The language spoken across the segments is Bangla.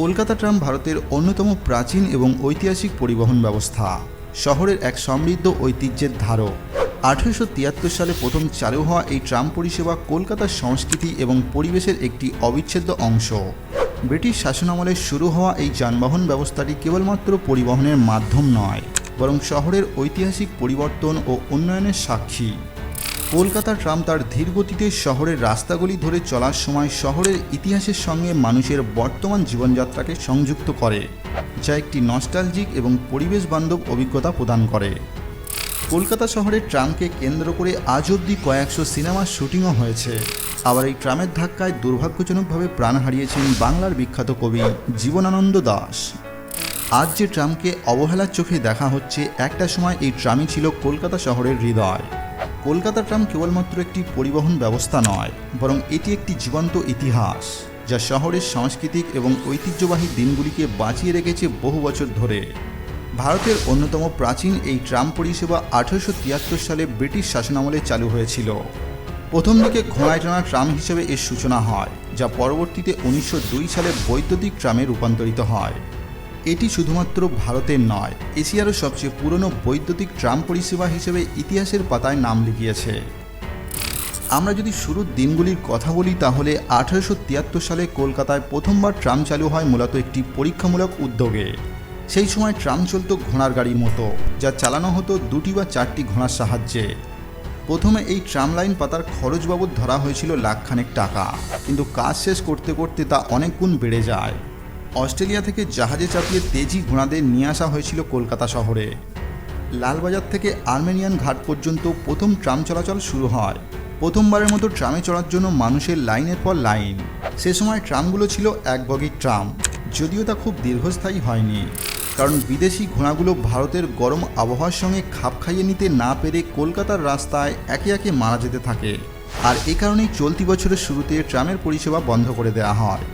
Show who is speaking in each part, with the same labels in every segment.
Speaker 1: কলকাতা ট্রাম ভারতের অন্যতম প্রাচীন এবং ঐতিহাসিক পরিবহন ব্যবস্থা। শহরের এক সমৃদ্ধ ঐতিহ্যের ধারক। আঠেরোশো তিয়াত্তর সালে প্রথম চালু হওয়া এই ট্রাম পরিষেবা কলকাতার সংস্কৃতি এবং পরিবেশের একটি অবিচ্ছেদ্য অংশ। ব্রিটিশ শাসনামলে শুরু হওয়া এই যানবাহন ব্যবস্থাটি কেবলমাত্র পরিবহনের মাধ্যম নয়, বরং শহরের ঐতিহাসিক পরিবর্তন ও উন্নয়নের সাক্ষী। কলকাতার ট্রাম তার ধীরগতিতে শহরের রাস্তাগুলি ধরে চলার সময় শহরের ইতিহাসের সঙ্গে মানুষের বর্তমান জীবনযাত্রাকে সংযুক্ত করে, যা একটি নস্টালজিক এবং পরিবেশ বান্ধব অভিজ্ঞতা প্রদান করে। কলকাতা শহরের ট্রামকে কেন্দ্র করে আজ অবধি কয়েকশো সিনেমার শুটিংও হয়েছে। আবার এই ট্রামের ধাক্কায় দুর্ভাগ্যজনকভাবে প্রাণ হারিয়েছেন বাংলার বিখ্যাত কবি জীবনানন্দ দাস। আজ যে ট্রামকে অবহেলার চোখে দেখা হচ্ছে, একটা সময় এই ট্রামই ছিল কলকাতা শহরের হৃদয়। কলকাতা ট্রাম কেবলমাত্র একটি পরিবহন ব্যবস্থা নয়, বরং এটি একটি জীবন্ত ইতিহাস, যা শহরের সাংস্কৃতিক এবং ঐতিহ্যবাহী দিনগুলিকে বাঁচিয়ে রেখেছে বহু বছর ধরে। ভারতের অন্যতম প্রাচীন এই ট্রাম পরিষেবা আঠারোশো তিয়াত্তর সালে ব্রিটিশ শাসনামলে চালু হয়েছিল। প্রথম দিকে ঘোড়ায় টানা ট্রাম হিসেবে এর সূচনা হয়, যা পরবর্তীতে উনিশশো দুই সালে বৈদ্যুতিক ট্রামে রূপান্তরিত হয়। এটি শুধুমাত্র ভারতের নয়, এশিয়ারও সবচেয়ে পুরনো বৈদ্যুতিক ট্রাম পরিষেবা হিসেবে ইতিহাসের পাতায় নাম লিখিয়েছে। আমরা যদি শুরুর দিনগুলির কথা বলি, তাহলে আঠারোশো তিয়াত্তর সালে কলকাতায় প্রথমবার ট্রাম চালু হয় মূলত একটি পরীক্ষামূলক উদ্যোগে। সেই সময় ট্রাম চলত ঘোড়ার গাড়ির মতো, যা চালানো হতো দুটি বা চারটি ঘোড়ার সাহায্যে। প্রথমে এই ট্রাম লাইন পাতার খরচ বাবদ ধরা হয়েছিল লাখখানেক টাকা, কিন্তু কাজ শেষ করতে করতে তা অনেক গুণ বেড়ে যায়। অস্ট্রেলিয়া থেকে জাহাজে চাপিয়ে তেজি ঘোড়াদের নিয়ে আসা হয়েছিল কলকাতা শহরে। লালবাজার থেকে আর্মেনিয়ান ঘাট পর্যন্ত প্রথম ট্রাম চলাচল শুরু হয়। প্রথমবারের মতো ট্রামে চড়ার জন্য মানুষের লাইনের পর লাইন। সে সময় ট্রামগুলো ছিল এক বগির ট্রাম, যদিও তা খুব দীর্ঘস্থায়ী হয়নি। কারণ বিদেশি ঘোড়াগুলো ভারতের গরম আবহাওয়ার সঙ্গে খাপ খাইয়ে নিতে না পেরে কলকাতার রাস্তায় একে একে মারা যেতে থাকে। আর এ কারণেই চলতি বছরের শুরুতে ট্রামের পরিষেবা বন্ধ করে দেওয়া হয়।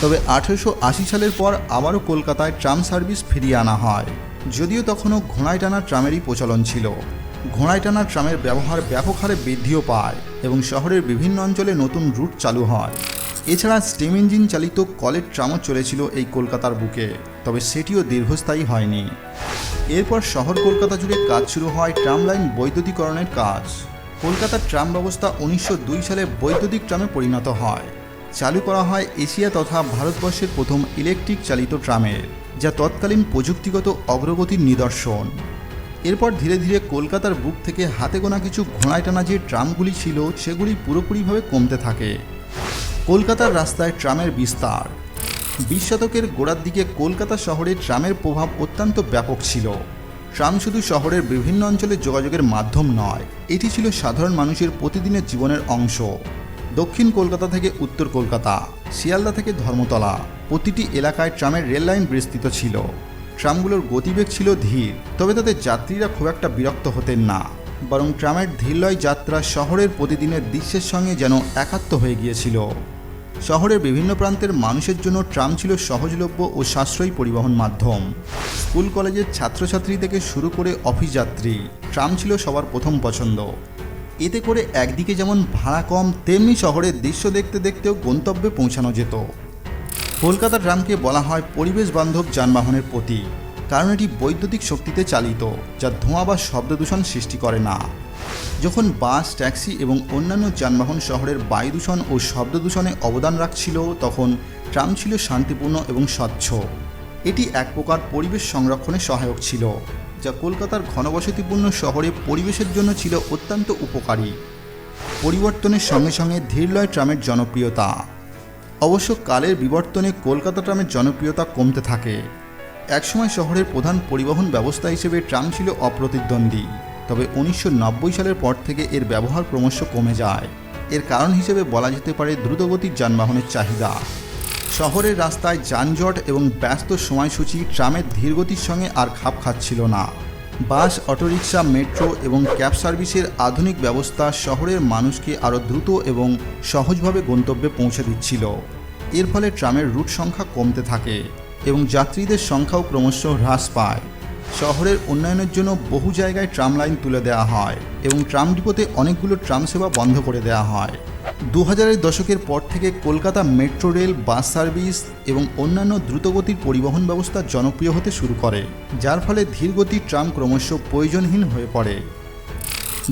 Speaker 1: তবে আঠেরোশো আশি সালের পর আবারও কলকাতায় ট্রাম সার্ভিস ফিরিয়ে আনা হয়। যদিও তখনও ঘোড়ায় টানা ট্রামেরই প্রচলন ছিল। ঘোড়ায় টানা ট্রামের ব্যবহার ব্যাপক হারে বৃদ্ধিও পায় এবং শহরের বিভিন্ন অঞ্চলে নতুন রুট চালু হয়। এছাড়া স্টিম ইঞ্জিন চালিত কলের ট্রামও চলেছিল এই কলকাতার বুকে, তবে সেটিও দীর্ঘস্থায়ী হয়নি। এরপর শহর কলকাতা জুড়ে কাজ শুরু হয় ট্রাম লাইন বৈদ্যুতিকরণের কাজ। কলকাতার ট্রাম ব্যবস্থা উনিশশো দুই সালে বৈদ্যুতিক ট্রামে পরিণত হয়। চালু করা হয় এশিয়া তথা ভারতবর্ষের প্রথম ইলেকট্রিক চালিত ট্রামের যা তৎকালীন প্রযুক্তিগত অগ্রগতির নিদর্শন। এরপর ধীরে ধীরে কলকাতার বুক থেকে হাতে গোনা কিছু ঘোড়ায় টানা যে ট্রামগুলি ছিল, সেগুলি পুরোপুরিভাবে কমতে থাকে। কলকাতার রাস্তায় ট্রামের বিস্তার। বিশ শতকের গোড়ার দিকে কলকাতা শহরে ট্রামের প্রভাব অত্যন্ত ব্যাপক ছিল। ট্রাম শুধু শহরের বিভিন্ন অঞ্চলে যোগাযোগের মাধ্যম নয়, এটি ছিল সাধারণ মানুষের প্রতিদিনের জীবনের অংশ। দক্ষিণ কলকাতা থেকে উত্তর কলকাতা, শিয়ালদা থেকে ধর্মতলা, প্রতিটি এলাকায় ট্রামের রেল লাইন বিস্তৃত ছিল। ট্রামগুলোর গতিবেগ ছিল ধীর, তবে তাদের যাত্রীরা খুব একটা বিরক্ত হতেন না। বরং ট্রামের ধীরলয় যাত্রা শহরের প্রতিদিনের দৃশ্যের সঙ্গে যেন একাত্ম হয়ে গিয়েছিল। শহরের বিভিন্ন প্রান্তের মানুষের জন্য ট্রাম ছিল সহজলভ্য ও সাশ্রয়ী পরিবহন মাধ্যম। স্কুল, কলেজের ছাত্রছাত্রী থেকে শুরু করে অফিস যাত্রী, ট্রাম ছিল সবার প্রথম পছন্দ। এতে করে একদিকে যেমন ভাড়া কম, তেমনি শহরের দৃশ্য দেখতে দেখতেও গন্তব্যে পৌঁছানো যেত। কলকাতার ট্রামকে বলা হয় পরিবেশ বান্ধব যানবাহনের প্রতীক, কারণ এটি বৈদ্যুতিক শক্তিতে চালিত, যা ধোঁয়া বা শব্দ দূষণ সৃষ্টি করে না। যখন বাস, ট্যাক্সি এবং অন্যান্য যানবাহন শহরের বায়ু দূষণ ও শব্দ দূষণে অবদান রাখছিল, তখন ট্রাম ছিল শান্তিপূর্ণ এবং স্বচ্ছ। এটি এক প্রকার পরিবেশ সংরক্ষণে সহায়ক ছিল। যা কলকাতার ঘনবসতিপূর্ণ শহরে পরিবেশের জন্য ছিল অত্যন্ত উপকারী। পরিবর্তনের সঙ্গে সঙ্গে ধীরলয় ট্রামের জনপ্রিয়তা। অবশ্য কালের বিবর্তনে কলকাতা ট্রামের জনপ্রিয়তা কমতে থাকে। একসময় শহরের প্রধান পরিবহন ব্যবস্থা হিসেবে ট্রাম ছিল অপ্রতিদ্বন্দ্বী। তবে উনিশশো নব্বই সালের পর থেকে এর ব্যবহার ক্রমশ কমে যায়। এর কারণ হিসেবে বলা যেতে পারে দ্রুতগতির যানবাহনের চাহিদা। শহরের রাস্তায় যানজট এবং ব্যস্ত সময়সূচি, ট্রামের ধীরগতির সঙ্গে আর খাপ খাচ্ছিল না। বাস, অটোরিকশা, মেট্রো এবং ক্যাব সার্ভিসের আধুনিক ব্যবস্থা শহরের মানুষকে আরও দ্রুত এবং সহজভাবে গন্তব্যে পৌঁছে দিচ্ছিল। এর ফলে ট্রামের রুট সংখ্যা কমতে থাকে এবং যাত্রীদের সংখ্যাও ক্রমশ হ্রাস পায়। শহরের উন্নয়নের জন্য বহু জায়গায় ট্রাম লাইন তুলে দেওয়া হয় এবং ট্রাম ডিপোতে অনেকগুলো ট্রাম সেবা বন্ধ করে দেওয়া হয়। দু হাজারের দশকের পর থেকে Kolkata metro rail, bus service এবং অন্যান্য দ্রুতগতির পরিবহন ব্যবস্থা জনপ্রিয় হতে শুরু করে, যার ফলে ধীরগতির ট্রাম ক্রমশ প্রয়োজনহীন হয়ে পড়ে।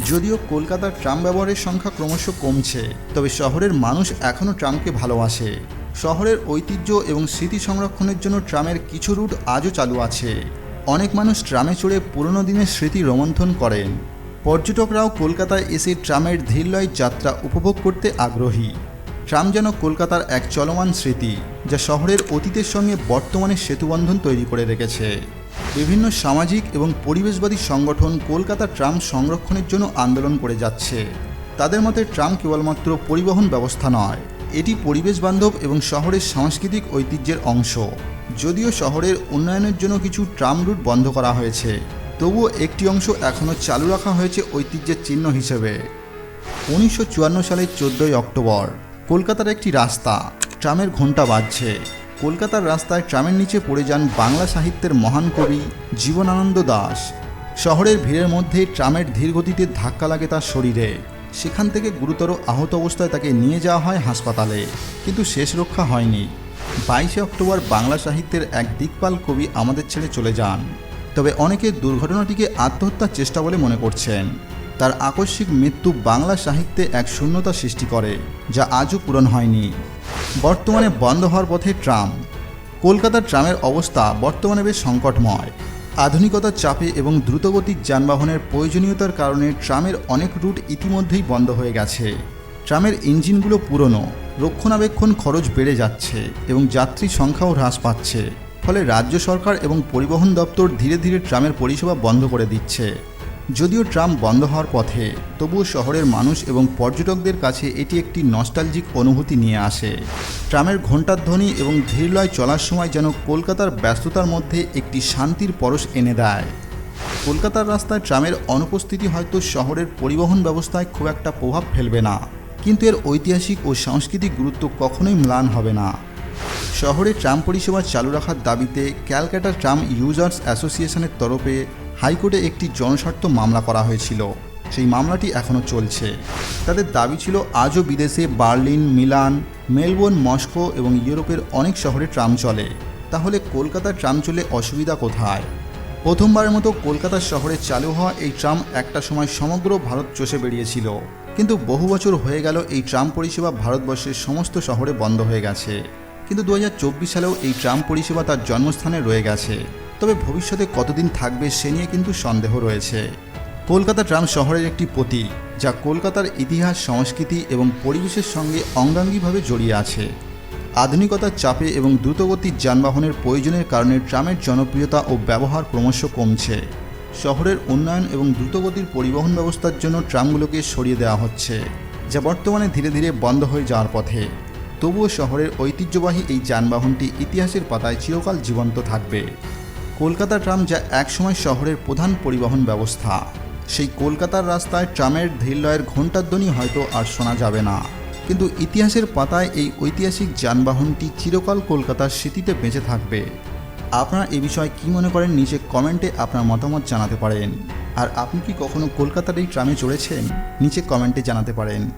Speaker 1: যদিও কলকাতার ট্রাম ব্যবহারের সংখ্যা ক্রমশ কমছে, তবে শহরের মানুষ এখনও ট্রামকে ভালোবাসে। শহরের ঐতিহ্য এবং স্মৃতি সংরক্ষণের জন্য ট্রামের কিছু রুট আজও চালু আছে। অনেক মানুষ ট্রামে চড়ে পুরনো দিনের স্মৃতি রোমন্থন করেন পর্যটকরাও কলকাতায় এসে ট্রামের ধীরলয় যাত্রা উপভোগ করতে আগ্রহী। ট্রাম যেন কলকাতার এক চলমান স্মৃতি, যা শহরের অতীতের সঙ্গে বর্তমানে সেতুবন্ধন তৈরি করে রেখেছে। বিভিন্ন সামাজিক এবং পরিবেশবাদী সংগঠন কলকাতা ট্রাম সংরক্ষণের জন্য আন্দোলন করে যাচ্ছে। তাদের মতে, ট্রাম কেবলমাত্র পরিবহন ব্যবস্থা নয়, এটি পরিবেশ বান্ধব এবং শহরের সাংস্কৃতিক ঐতিহ্যের অংশ। যদিও শহরের উন্নয়নের জন্য কিছু ট্রাম রুট বন্ধ করা হয়েছে, তবুও একটি অংশ এখনও চালু রাখা হয়েছে ঐতিহ্যের চিহ্ন হিসেবে। উনিশশো চুয়ান্ন সালের চোদ্দোই অক্টোবর, কলকাতার একটি রাস্তা, ট্রামের ঘণ্টা বাজছে। কলকাতার রাস্তায় ট্রামের নিচে পড়ে যান বাংলা সাহিত্যের মহান কবি জীবনানন্দ দাস। শহরের ভিড়ের মধ্যে ট্রামের ধীর গতিতে ধাক্কা লাগে তার শরীরে। সেখান থেকে গুরুতর আহত অবস্থায় তাকে নিয়ে যাওয়া হয় হাসপাতালে, কিন্তু শেষ রক্ষা হয়নি। বাইশে অক্টোবর বাংলা সাহিত্যের এক দিকপাল কবি আমাদের ছেড়ে চলে যান। তবে অনেকে দুর্ঘটনাটিকে আত্মহত্যার চেষ্টা বলে মনে করছেন। তার আকস্মিক মৃত্যু বাংলা সাহিত্যে এক শূন্যতা সৃষ্টি করে, যা আজও পূরণ হয়নি। বর্তমানে বন্ধ হওয়ার পথে ট্রাম। কলকাতার ট্রামের অবস্থা বর্তমানে বেশ সংকটময়। আধুনিকতার চাপে এবং দ্রুতগতির যানবাহনের প্রয়োজনীয়তার কারণে ট্রামের অনেক রুট ইতিমধ্যেই বন্ধ হয়ে গেছে। ট্রামের ইঞ্জিনগুলো পুরনো। রক্ষণাবেক্ষণ খরচ বেড়ে যাচ্ছে এবং যাত্রী সংখ্যাও হ্রাস পাচ্ছে। ফলে রাজ্য সরকার এবং পরিবহন দপ্তর ধীরে ধীরে ট্রামের পরিষেবা বন্ধ করে দিচ্ছে। যদিও ট্রাম বন্ধ হওয়ার পথে, তবুও শহরের মানুষ এবং পর্যটকদের কাছে এটি একটি নস্টালজিক অনুভূতি নিয়ে আসে। ট্রামের ঘণ্টার ধ্বনি এবং ধীরলয় চলার সময় যেন কলকাতার ব্যস্ততার মধ্যে একটি শান্তির পরশ এনে দেয়। কলকাতার রাস্তায় ট্রামের অনুপস্থিতি হয়তো শহরের পরিবহন ব্যবস্থায় খুব একটা প্রভাব ফেলবে না। কিন্তু এর ঐতিহাসিক ও সাংস্কৃতিক গুরুত্ব কখনোই ম্লান হবে না। শহরে ট্রাম পরিষেবা চালু রাখার দাবিতে ক্যালকাটা ট্রাম ইউজার্স অ্যাসোসিয়েশনের তরফে হাইকোর্টে একটি জনস্বার্থ মামলা করা হয়েছিল। সেই মামলাটি এখনও চলছে। তাদের দাবি ছিল, আজও বিদেশে বার্লিন, মিলান, মেলবোর্ন, মস্কো এবং ইউরোপের অনেক শহরে ট্রাম চলে। তাহলে কলকাতার ট্রাম চলে অসুবিধা কোথায়? প্রথমবারের মতো কলকাতা শহরে চালু হওয়া এই ট্রাম একটা সময় সমগ্র ভারত চষে বেরিয়েছিল। কিন্তু বহু বছর হয়ে গেল এই ট্রাম পরিষেবা ভারতবর্ষের সমস্ত শহরে বন্ধ হয়ে গেছে। কিন্তু দু হাজার চব্বিশ সালেও এই ট্রাম পরিষেবা তার জন্মস্থানে রয়ে গেছে। তবে ভবিষ্যতে কতদিন থাকবে সে নিয়ে কিন্তু সন্দেহ রয়েছে। কলকাতা ট্রাম শহরের একটি প্রতীক, যা কলকাতার ইতিহাস, সংস্কৃতি এবং পরিবেশের সঙ্গে অঙ্গাঙ্গিভাবে জড়িয়ে আছে। আধুনিকতার চাপে এবং দ্রুতগতির যানবাহনের প্রয়োজনের কারণে ট্রামের জনপ্রিয়তা ও ব্যবহার ক্রমশ কমছে। শহরের উন্নয়ন এবং দ্রুতগতির পরিবহন ব্যবস্থার জন্য ট্রামগুলোকে সরিয়ে দেওয়া হচ্ছে, যা বর্তমানে ধীরে ধীরে বন্ধ হয়ে যাওয়ার পথে। তবুও শহরের ঐতিহ্যবাহী এই যানবাহনটি ইতিহাসের পাতায় চিরকাল জীবন্ত থাকবে। কলকাতা ট্রাম যা একসময় শহরের প্রধান পরিবহন ব্যবস্থা, সেই কলকাতার রাস্তায় ট্রামের ধীরলয়ের ঘণ্টাধ্বনি হয়তো আর শোনা যাবে না। কিন্তু ইতিহাসের পাতায় এই ঐতিহাসিক যানবাহনটি চিরকাল কলকাতার স্মৃতিতে বেঁচে থাকবে। আপনারা এ বিষয়ে কি মনে করেন নিচে কমেন্টে আপনার মতামত জানাতে পারেন। আর আপনি কি কখনো কলকাতার এই ট্রামে চড়েছেন? নিচে কমেন্টে জানাতে পারেন।